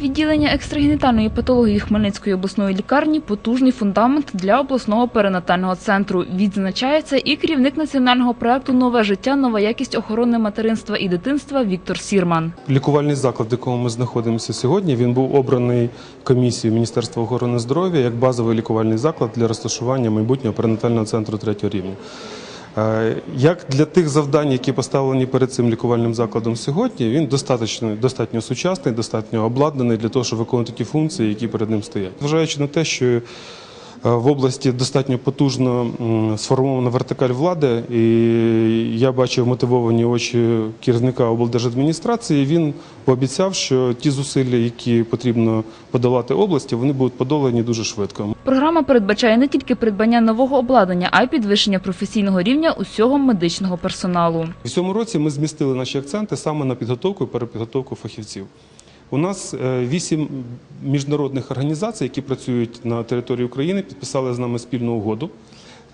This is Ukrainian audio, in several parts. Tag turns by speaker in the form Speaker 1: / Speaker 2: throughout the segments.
Speaker 1: Відділення екстрагенітальної патології Хмельницької обласної лікарні потужний фундамент для обласного перинатального центру. Відзначається і керівник національного проекту Нове життя, нова якість охорони материнства і дитинства Віктор Сірман.
Speaker 2: Лікувальний заклад, в якому ми знаходимося сьогодні, він був обраний комісією Міністерства охорони здоров'я як базовий лікувальний заклад для розташування майбутнього перинатального центру третього рівня. Е, Як для тих завдань, які поставлені перед цим лікувальним закладом сьогодні, він достатньо, достатньо сучасний, достатньо обладнаний для того, щоб виконувати ті функції, які перед ним стоять. Зважаючи на те, що в області достатньо потужно сформована вертикаль влади, і я бачив мотивовані очі керівника облдержадміністрації. Він пообіцяв, що ті зусилля, які потрібно подолати області, вони будуть подолані дуже швидко.
Speaker 1: Програма передбачає не тільки придбання нового обладнання, а й підвищення професійного рівня усього медичного персоналу.
Speaker 2: В цьому році ми змістили наші акценти саме на підготовку і перепідготовку фахівців. У нас е, вісім міжнародних організацій, які працюють на території України, підписали з нами спільну угоду.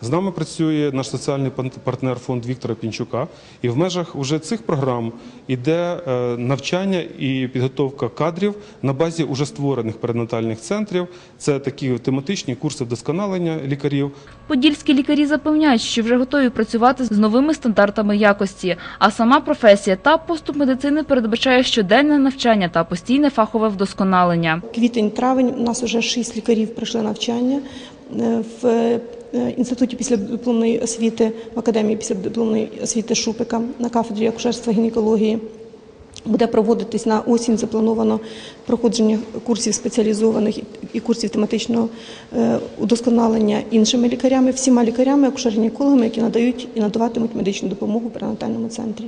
Speaker 2: З нами працює наш соціальний партнер фонд Віктора Пінчука. І в межах уже цих програм іде е, навчання і підготовка кадрів на базі уже створених перинатальних центрів. Це такі тематичні курси вдосконалення лікарів,
Speaker 1: Подільські лікарі запевняють, що вже готові працювати з новими стандартами якості. А сама професія та поступ медицини передбачає щоденне навчання та постійне фахове вдосконалення.
Speaker 3: Квітень-травень у нас вже шість лікарів пройшли навчання е, в інституті післядипломної освіти, в академії післядипломної освіти Шупика на кафедрі акушерства гінекології. Буде проводитись на осінь заплановано проходження курсів спеціалізованих і курсів тематичного е, удосконалення іншими лікарями, всіма лікарями, акушер-гінекологами, які надають і надаватимуть медичну допомогу в перинатальному центрі.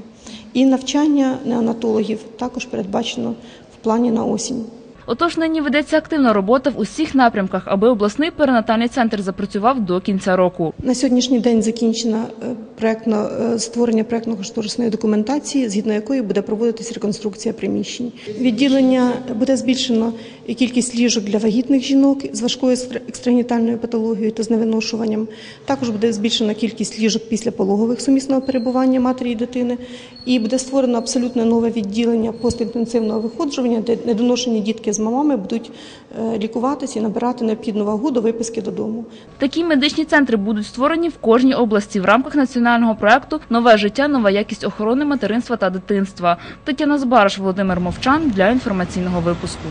Speaker 3: І навчання неонатологів також передбачено в плані на осінь.
Speaker 1: Отож, нині ведеться активна робота в усіх напрямках, аби обласний перинатальний центр запрацював до кінця року.
Speaker 3: На сьогоднішній день закінчено е, проектно е, створення проектно-кошторисної документації, згідно якої буде проводитись реконструкція приміщень. Відділення буде збільшено кількість ліжок для вагітних жінок з важкою екстра- екстрагенітальною патологією та з невиношуванням. Також буде збільшена кількість ліжок після пологових сумісного перебування матері і дитини. І буде створено абсолютно нове відділення постінтенсивного виходжування, де недоношені дітки з мамами будуть е, лікуватися і набирати необхідну вагу до виписки додому.
Speaker 1: Такі медичні центри будуть створені в кожній області в рамках національного проекту Нове життя, нова якість охорони материнства та дитинства. Тетяна Збараш, Володимир Мовчан для інформаційного випуску.